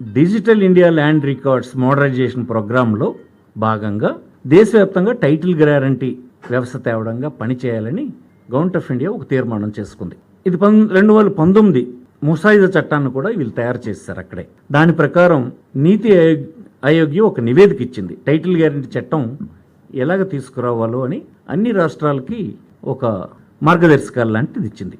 Digital India land records modernisation ప్రోగ్రాంలో భాగంగా దేశవ్యాప్తంగా టైటిల్ గ్యారంటీ వ్యవస్థ తేవడంగా పనిచేయాలని గవర్నమెంట్ ఆఫ్ ఇండియా ఒక తీర్మానం చేసుకుంది. ఇది పం రెండు వేల పంతొమ్మిది ముసాయిదా చట్టాన్ని కూడా వీళ్ళు తయారు చేశారు అక్కడే. దాని ప్రకారం నీతి ఆయోగ్ ఆయోగ్యం ఒక నివేదిక ఇచ్చింది. టైటిల్ గ్యారంటీ చట్టం ఎలాగ తీసుకురావాలో అని అన్ని రాష్ట్రాలకి ఒక మార్గదర్శకాలు లాంటిది ఇచ్చింది.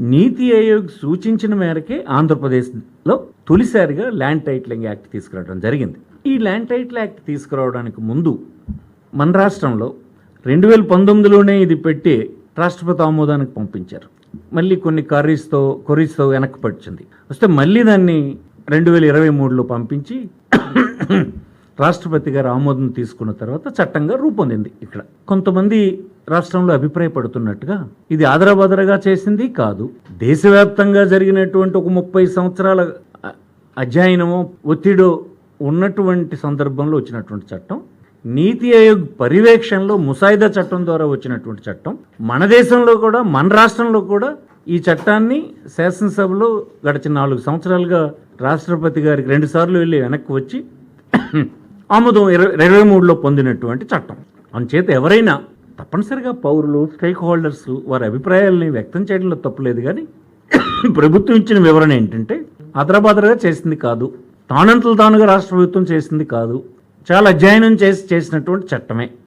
నీతి ఆయోగ్ సూచించిన మేరకే ఆంధ్రప్రదేశ్లో తొలిసారిగా ల్యాండ్ టైటిలింగ్ యాక్ట్ తీసుకురావడం జరిగింది. ఈ ల్యాండ్ టైటిల్ యాక్ట్ తీసుకురావడానికి ముందు మన రాష్ట్రంలో రెండు వేల పంతొమ్మిదిలోనే ఇది పెట్టి రాష్ట్రపతి ఆమోదానికి పంపించారు. మళ్ళీ కొన్ని కర్రీస్తో కొరీస్తో వెనక్కి పడిచింది. వస్తే మళ్ళీ దాన్ని రెండు వేల ఇరవై మూడులో పంపించి రాష్ట్రపతి గారు ఆమోదం తీసుకున్న తర్వాత చట్టంగా రూపొందింది ఇక్కడ. కొంతమంది రాష్ట్రంలో అభిప్రాయపడుతున్నట్టుగా ఇది ఆదరబదరగా చేసింది కాదు. దేశవ్యాప్తంగా జరిగినటువంటి ఒక ముప్పై సంవత్సరాల అధ్యయనమో ఒత్తిడో ఉన్నటువంటి సందర్భంలో వచ్చినటువంటి చట్టం నీతి ఆయోగ్ పర్యవేక్షణలో ముసాయిదా చట్టం ద్వారా వచ్చినటువంటి చట్టం మన దేశంలో కూడా మన రాష్ట్రంలో కూడా ఈ చట్టాన్ని శాసనసభలో గడిచిన నాలుగు సంవత్సరాలుగా రాష్ట్రపతి గారికి రెండుసార్లు వెళ్ళి వెనక్కి వచ్చి ఆమోదం ఇరవై ఇరవై మూడులో పొందినటువంటి చట్టం. అందుచేత ఎవరైనా తప్పనిసరిగా పౌరులు స్టేక్ హోల్డర్స్ వారి అభిప్రాయాలని వ్యక్తం చేయడంలో తప్పులేదు కానీ ప్రభుత్వం ఇచ్చిన వివరణ ఏంటంటే అదరబాదరగా చేసింది కాదు తానంతలు తానుగా రాష్ట్ర ప్రభుత్వం చేసింది కాదు చాలా అధ్యయనం చేసి చేసినటువంటి చట్టమే.